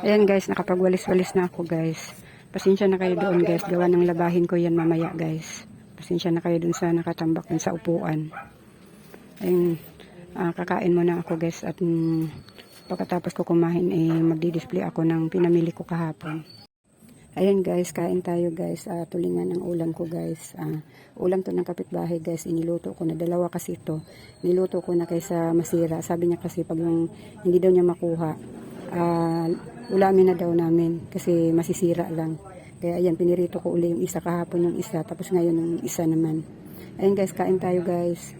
Ayan guys, nakapagwalis-walis na ako guys. Pasensya na kayo doon guys. Gawa ng labahin ko yan mamaya guys. Pasensya na kayo doon sa nakatambak dun sa upuan. Ayun, ah, kakain muna ako guys. At mm, pagkatapos ko kumain, eh, magdi-display ako ng pinamili ko kahapon. Ayan guys, kain tayo guys. Ah, tulingan ang ulam ko guys. Ah, ulam to ng kapitbahay guys. Iniluto ko na. Dalawa kasi to. Niluto ko na kaysa masira. Sabi niya kasi pag yung hindi daw niya makuha, ah, ulamin na daw namin kasi masisira lang. Kaya ayan, pinirito ko uli yung isa kahapon yung isa. Tapos ngayon yung isa naman. Ayan guys, kain tayo guys.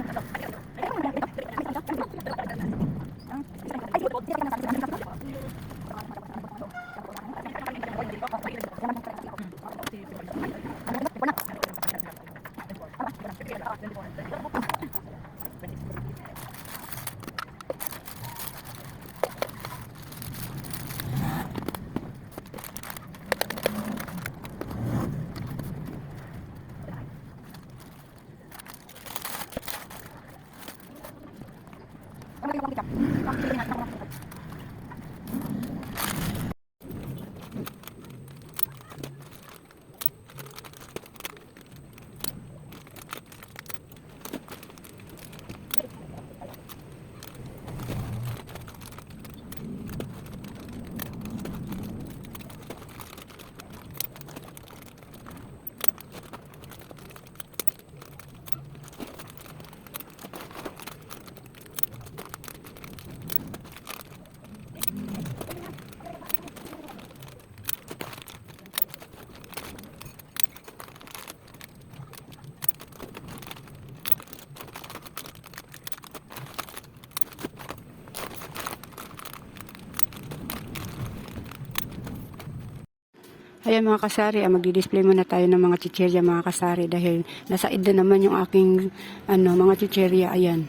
Ayan mga kasari, ah, magdi-display muna tayo ng mga chicherya mga kasari dahil nasa edad naman yung aking ano, mga chicherya. Ayan,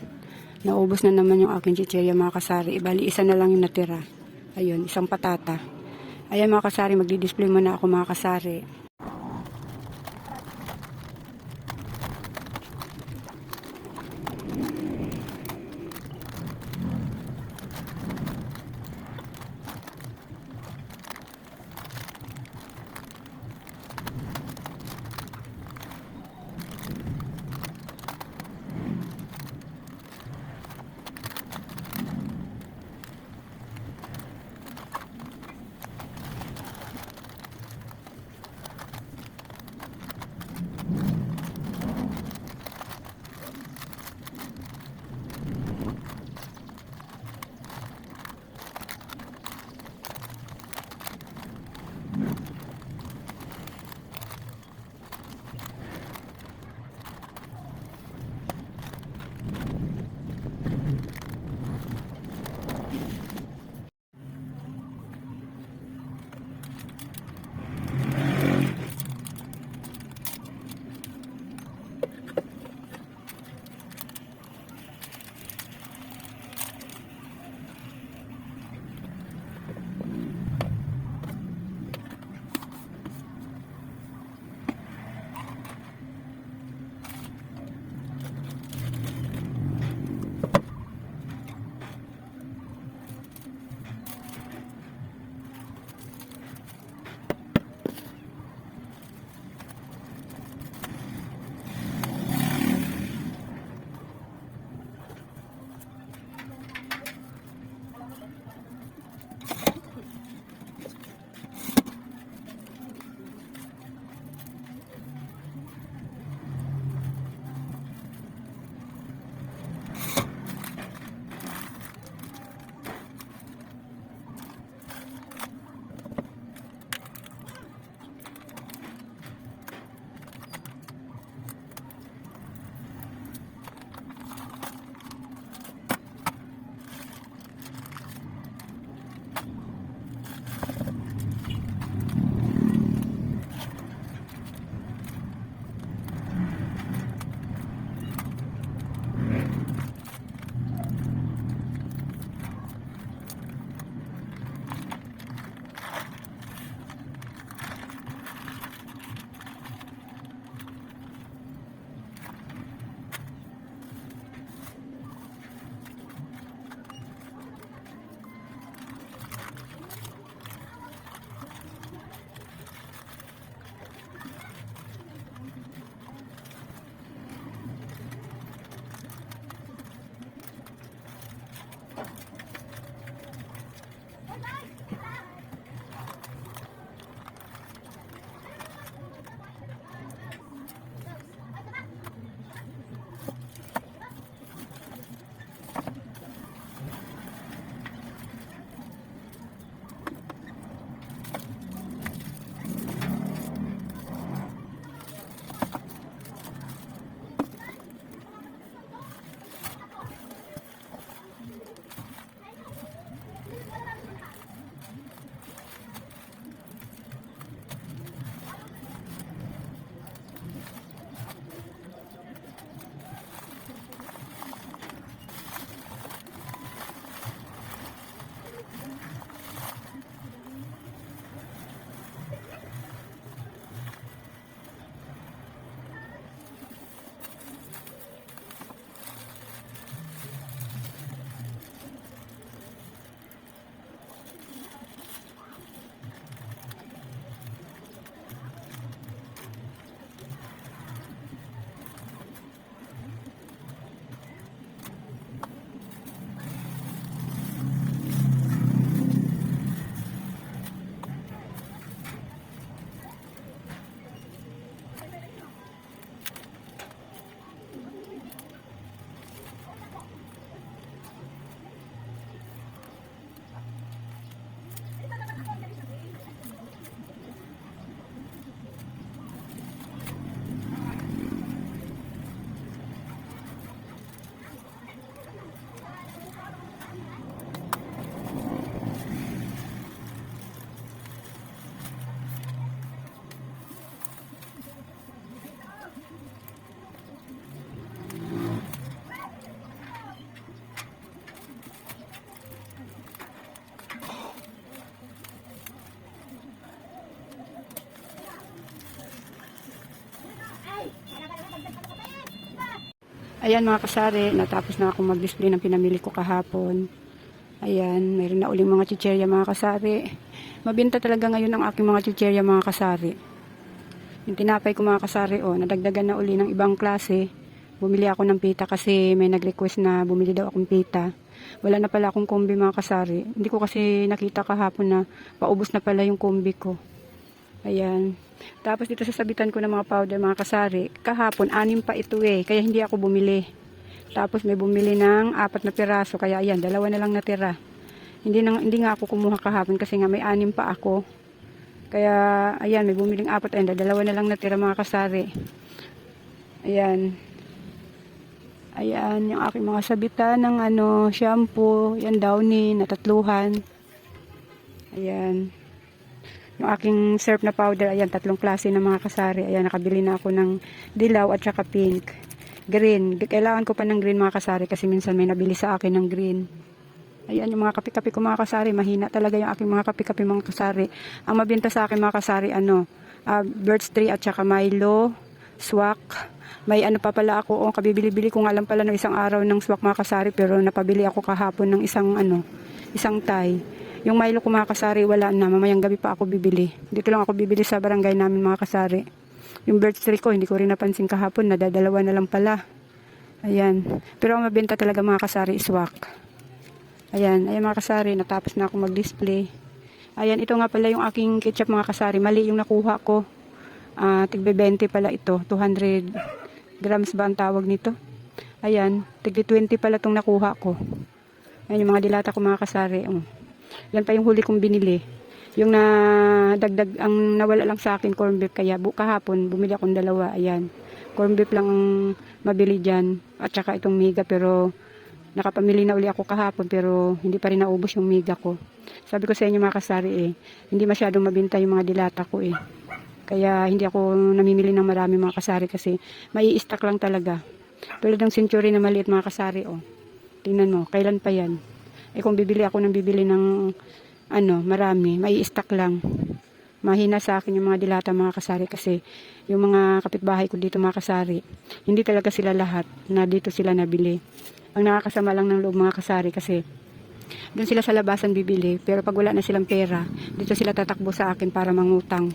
naubos na naman yung aking chicherya mga kasari. Ibali, isa na lang yung natira. Ayun, isang patata. Ayan mga kasari, magdi-display muna ako mga kasari. Ayan mga kasari, natapos na ako mag-display ng pinamili ko kahapon. Ayan, mayroon na uling mga chicherya mga kasari. Mabinta talaga ngayon ang aking mga chicherya mga kasari. Yung tinapay ko mga kasari, oh, nadagdagan na uli ng ibang klase. Bumili ako ng pita kasi may nag-request na bumili daw akong pita. Wala na pala akong kombi mga kasari. Hindi ko kasi nakita kahapon na paubos na pala yung kombi ko. Ayan. Tapos dito sa sabitan ko ng mga powder mga kasari, kahapon anim pa ito eh, kaya hindi ako bumili. Tapos may bumili ng apat na piraso, kaya ayan, dalawa na lang natira. Hindi, na, hindi nga ako kumuha kahapon kasi nga may anim pa ako. Kaya ayan, may bumiling apat, ayan, dalawa na lang natira mga kasari. Ayan. Ayan, yung aking mga sabitan ng ano, shampoo, yan downy, natatluhan. Ayan. Yung aking surf na powder, ayan, tatlong klase ng mga kasari. Ayan, nakabili na ako ng dilaw at saka pink. Green. Kailangan ko pa ng green mga kasari kasi minsan may nabili sa akin ng green. Ayan, yung mga kape-kape ko mga kasari. Mahina talaga yung aking mga kape-kape mga kasari. Ang mabinta sa akin mga kasari, ano, uh, Birds Tree at saka Milo, Swak. May ano pa pala ako, oh, kabibili-bili ko nga lang pala ng isang araw ng Swak mga kasari pero napabili ako kahapon ng isang ano, isang tie. Yung Milo ko mga kasari, wala na. Mamayang gabi pa ako bibili. Dito lang ako bibili sa barangay namin mga kasari. Yung birch tree ko, hindi ko rin napansin kahapon. Nadadalawa na lang pala. Ayan. Pero ang mabenta talaga mga kasari is wak. Ayan. Ayan mga kasari, natapos na ako mag-display. Ayan, ito nga pala yung aking ketchup mga kasari. Mali yung nakuha ko. Ah, tigbe 20 pala ito. 200 grams ba ang tawag nito? Ayan, tigbe 20 pala itong nakuha ko. Ayan yung mga dilata ko mga kasari. Oh. Yan pa yung huli kong binili. Yung na dagdag ang nawala lang sa akin corn beef kaya bu kahapon bumili akong dalawa. Ayan. Corn beef lang ang mabili diyan at saka itong miga pero nakapamili na uli ako kahapon pero hindi pa rin naubos yung miga ko. Sabi ko sa inyo mga kasari eh, hindi masyadong mabinta yung mga dilata ko eh. Kaya hindi ako namimili ng marami mga kasari kasi mai stock lang talaga. Tulad ng century na maliit mga kasari oh. Tingnan mo, kailan pa yan? Eh kung bibili ako ng bibili ng ano, marami, may stock lang. Mahina sa akin yung mga dilata mga kasari kasi yung mga kapitbahay ko dito mga kasari, hindi talaga sila lahat na dito sila nabili. Ang nakakasama lang ng loob mga kasari kasi doon sila sa labasan bibili pero pag wala na silang pera, dito sila tatakbo sa akin para mangutang.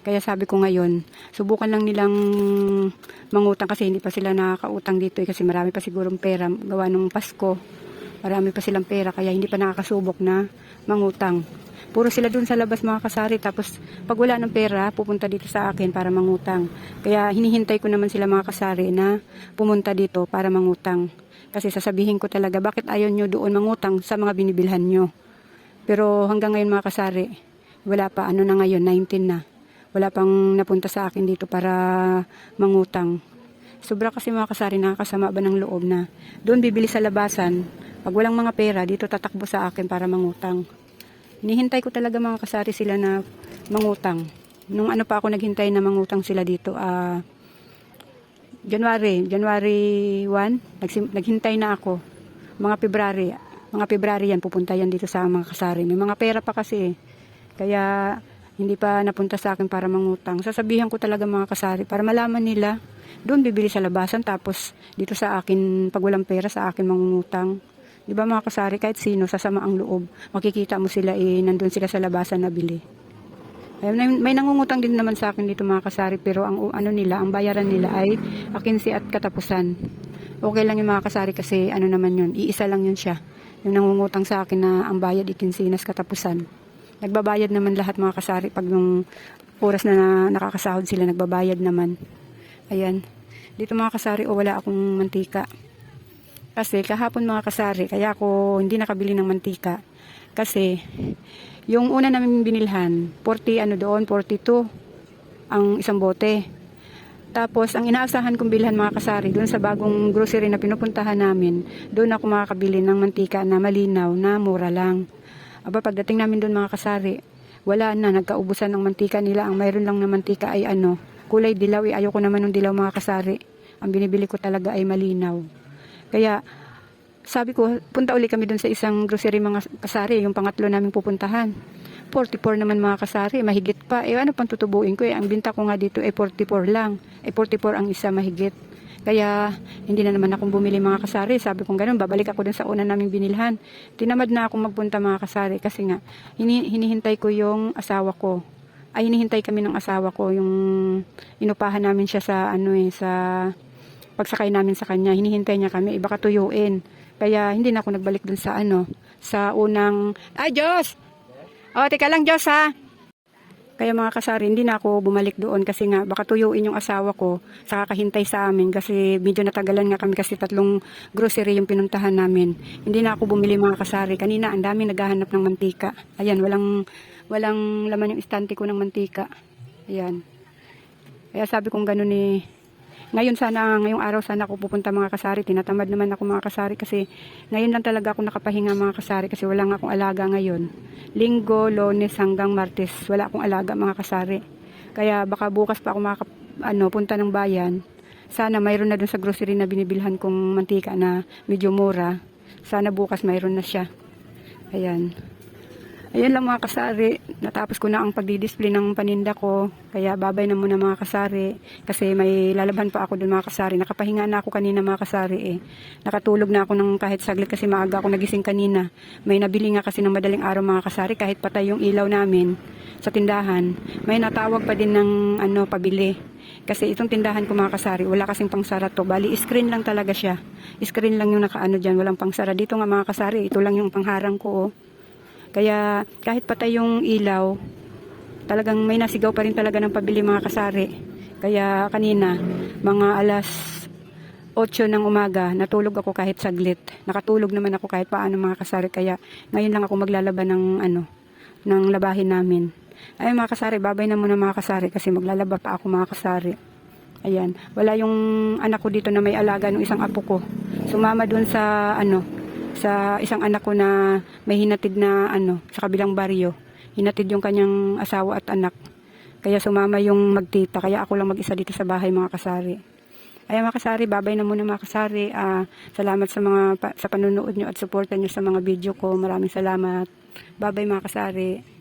Kaya sabi ko ngayon, subukan lang nilang mangutang kasi hindi pa sila nakakautang dito eh, kasi marami pa sigurong pera gawa nung Pasko. Marami pa silang pera kaya hindi pa nakakasubok na mangutang. Puro sila dun sa labas mga kasari tapos pag wala ng pera pupunta dito sa akin para mangutang. Kaya hinihintay ko naman sila mga kasari na pumunta dito para mangutang. Kasi sasabihin ko talaga bakit ayaw nyo doon mangutang sa mga binibilhan nyo. Pero hanggang ngayon mga kasari, wala pa ano na ngayon, 19 na. Wala pang napunta sa akin dito para mangutang. Sobra kasi mga kasari nakakasama ba ng loob na doon bibili sa labasan. Pag walang mga pera, dito tatakbo sa akin para mangutang. Hinihintay ko talaga mga kasari sila na mangutang. Nung ano pa ako naghintay na mangutang sila dito, ah, January, January 1, nagsim- naghintay na ako. Mga February, mga February yan, pupunta yan dito sa mga kasari. May mga pera pa kasi. eh. Kaya hindi pa napunta sa akin para mangutang. Sasabihan ko talaga mga kasari para malaman nila. Doon bibili sa labasan tapos dito sa akin, pag walang pera sa akin mangungutang. Di ba mga kasari, kahit sino, sasama ang loob. Makikita mo sila eh, nandun sila sa labasan na bili. Ayun, may, may nangungutang din naman sa akin dito mga kasari pero ang ano nila, ang bayaran nila ay akinsi at katapusan. Okay lang yung mga kasari kasi ano naman yun, iisa lang yun siya. Yung nangungutang sa akin na ang bayad ikinsinas katapusan. Nagbabayad naman lahat mga kasari pag yung oras na nakakasahod sila, nagbabayad naman. Ayan. Dito mga kasari, o wala akong mantika. Kasi kahapon mga kasari, kaya ako hindi nakabili ng mantika. Kasi yung una namin binilhan, 40 ano doon, 42 ang isang bote. Tapos, ang inaasahan kong bilhan mga kasari, doon sa bagong grocery na pinupuntahan namin, doon ako makakabili ng mantika na malinaw, na mura lang. Aba, pagdating namin doon mga kasari, wala na, nagkaubusan ng mantika nila. Ang mayroon lang na mantika ay ano, kulay dilaw. Eh, ayoko naman ng dilaw mga kasari. Ang binibili ko talaga ay malinaw. Kaya, sabi ko, punta uli kami doon sa isang grocery mga kasari, yung pangatlo naming pupuntahan. 44 naman mga kasari, mahigit pa. Eh ano pang tutubuin ko eh, ang binta ko nga dito ay 44 lang. Eh 44 ang isa mahigit. Kaya hindi na naman akong bumili mga kasari. Sabi kong ganun, babalik ako dun sa una naming binilhan. Tinamad na akong magpunta mga kasari kasi nga hini- hinihintay ko yung asawa ko. Ay hinihintay kami ng asawa ko yung inupahan namin siya sa ano eh sa pagsakay namin sa kanya. Hinihintay niya kami, iba katuyuin. Kaya hindi na ako nagbalik dun sa ano, sa unang Ay Diyos! O, teka lang Diyos ha. Kaya mga kasari, hindi na ako bumalik doon kasi nga baka tuyuin yung asawa ko sa kakahintay sa amin kasi medyo natagalan nga kami kasi tatlong grocery yung pinuntahan namin. Hindi na ako bumili mga kasari. Kanina ang daming naghahanap ng mantika. Ayan, walang walang laman yung istante ko ng mantika. Ayan. Kaya sabi kong ganun ni ngayon sana, ngayong araw sana ako pupunta mga kasari. Tinatamad naman ako mga kasari kasi ngayon lang talaga ako nakapahinga mga kasari kasi wala nga akong alaga ngayon. Linggo, lones hanggang martes, wala akong alaga mga kasari. Kaya baka bukas pa ako makaka, ano, punta ng bayan. Sana mayroon na dun sa grocery na binibilhan kong mantika na medyo mura. Sana bukas mayroon na siya. Ayan. Ayan lang mga kasari, natapos ko na ang pagdidisplay ng paninda ko. Kaya babay na muna mga kasari. Kasi may lalaban pa ako dun mga kasari. Nakapahinga na ako kanina mga kasari eh. Nakatulog na ako ng kahit saglit kasi maaga ako nagising kanina. May nabili nga kasi ng madaling araw mga kasari kahit patay yung ilaw namin sa tindahan. May natawag pa din ng ano pabili. Kasi itong tindahan ko mga kasari, wala kasing pangsara to. Bali, screen lang talaga siya. Screen lang yung nakaano dyan, walang pangsara. Dito nga mga kasari, ito lang yung pangharang ko oh. Kaya kahit patay yung ilaw, talagang may nasigaw pa rin talaga ng pabili mga kasari. Kaya kanina, mga alas 8 ng umaga, natulog ako kahit saglit. Nakatulog naman ako kahit paano mga kasari. Kaya ngayon lang ako maglalaban ng ano, ng labahin namin. Ay mga kasari, babay na muna mga kasari kasi maglalaba pa ako mga kasari. Ayan, wala yung anak ko dito na may alaga ng isang apo ko. Sumama dun sa ano, sa isang anak ko na may hinatid na ano, sa kabilang baryo. Hinatid yung kanyang asawa at anak. Kaya sumama yung magtita. Kaya ako lang mag-isa dito sa bahay mga kasari. Ay mga kasari, babay na muna mga kasari. Ah, salamat sa mga pa- sa panunood nyo at suporta nyo sa mga video ko. Maraming salamat. Babay mga kasari.